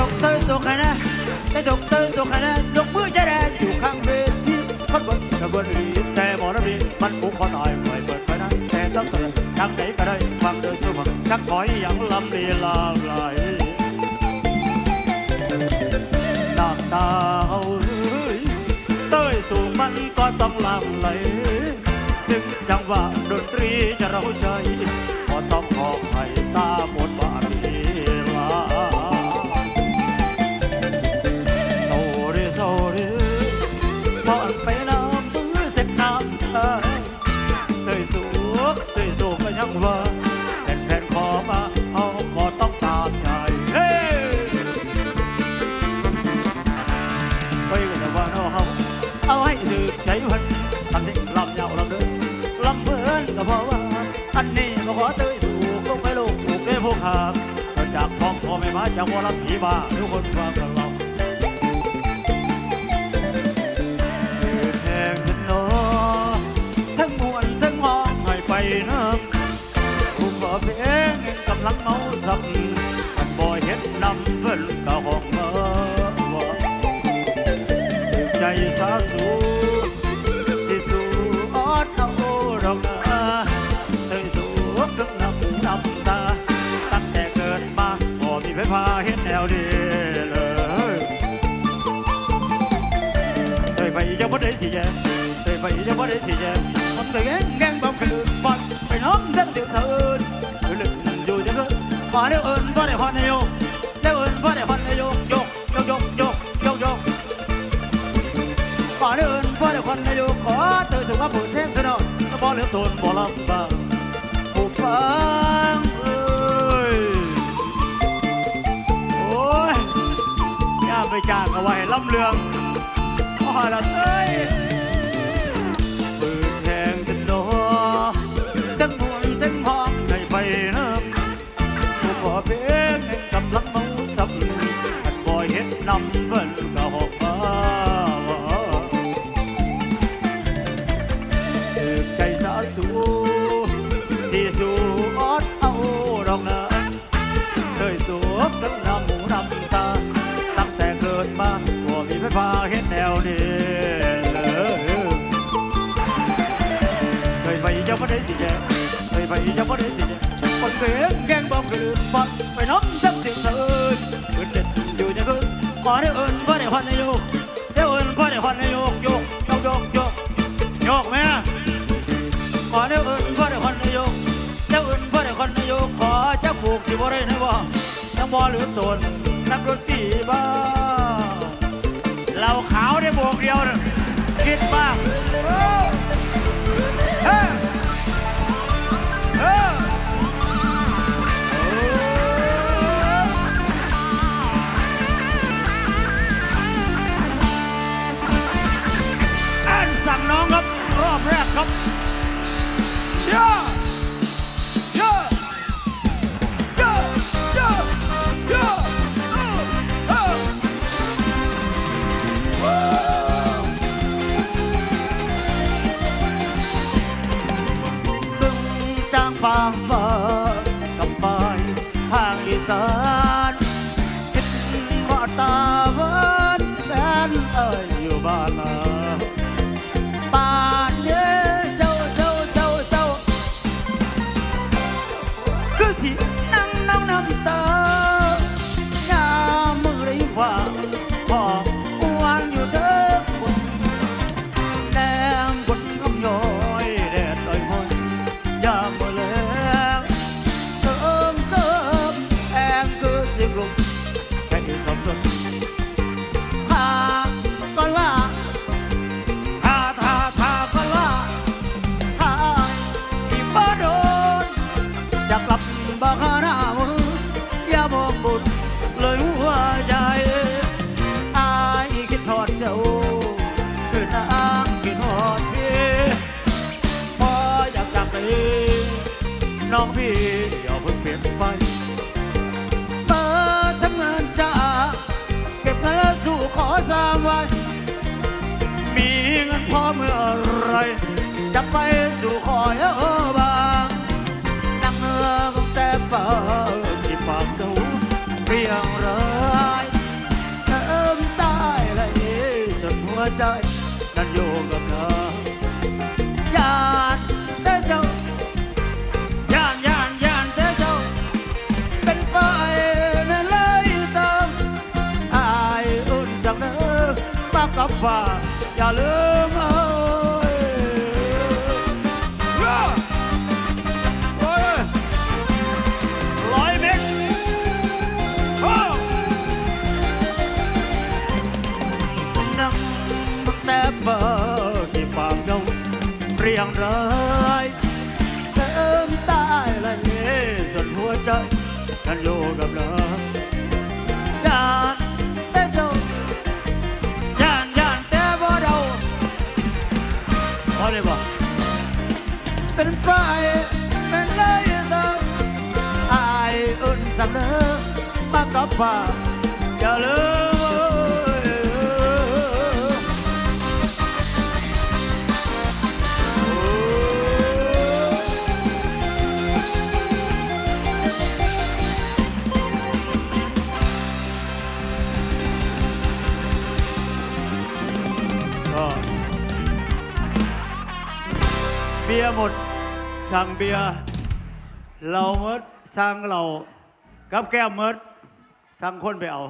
ต้นสุกเต้นสุกให้นะเต้นสุกเต้นสุกให้นะยกมือจะแดงอยู่ข้างเวทีคนบนขบวนดีแต่หมอระบีมันผูกคอตายปล่เปิดไปได้แต่ต้องเตือนทางไหนก็ได้ฟังเดินสู้มันชักถอยอย่างลำลีลาไหลน้ำตาเอาเอ้ยเต้ยสู่มันก็ต้องลำไหลถึงจังหวะดนตรีจะเราใจ ยังว่าแผ่นแผ่นขอมาเอาก็ต้องตามใจเฮ้ไปกันแต่ว่าน้องเขาเอาให้ถึกใจพันทำที่ลำยาวลำเดินลำเพื่อนก็เพราะว่า อันนี้ก็ขอเตยสู่กลงไปลูกผูกเก้พวกหางจากท้องพ่อแม่มาจากวัวลำผีบ้าหรือคนฟังกับเรา ใจสาสูที่สูออดเอาดอกนาเอ้ยสูดึกน้ำน้ำตา ตั้งแต่เกิดมาบ่มีไฟฟ้าเห็นแนวดีเลยเตยไปยังบ่ได้สิแยเตยไปยังบ่ได้สิแยมันเตยแงแงงบ่คือบอลไปน้องเดินเดือดเถินลึกอยู่จังเลยพอเดี๋ยวเอิญพอเดี๋ยวฮอนนาย ฮอนนายกขอเตยสุภาพบุรุษแท้งเธอะเนาะก็บ่เหลือโทนบ่ลำบากผู้ฟังเอ้ยโอ้ยย่าไปจ้างเอาไว้ลำเลืองพอละเต้ย สู่ออดเอาดอกนาเคยสูบน้ำน้ำหมูน้ำตา ตั้งแต่เกิดมาบ่มีไฟฟ้าเห็นแนวนี้เลยเคยไปยังไม่ได้สิแจเคยไปยังไม่ได้สิแจคนเก่งแกงบอกคือฟังไปน้องจังเสียงเอิญเอิญเด็ดอยู่จะคือขอได้เอิญพอได้ควันนายกได้เอิญพอได้ควันนายก บ่ได้นะบ่ยังบ่หรือตนนักดนตรีบ้าเราขาวได้โบกเดียวนะคิดบ้างา พอเมื่อไรจะไปสู่คอยเออบางนั่งเงือกแต่เปิดที่ปากตูเปรียงร้ายเติมตายเลยจนหัวใจนั้นอยู่กับเธอยานแต่เจ้ายานยานยานแต่เจ้า เป็นไปนั่นเลยเติมอายอุ่นจังเนอปากกับว่าอย่าลืม เรียงรายเติมตายละเย่ส่วนหัวใจฉันอยู่กับเราย่านแก็เบียร์หมด สั่งเบียร์เราเมดสั่งเรากับแก้มเมดสั่งคนไปเอา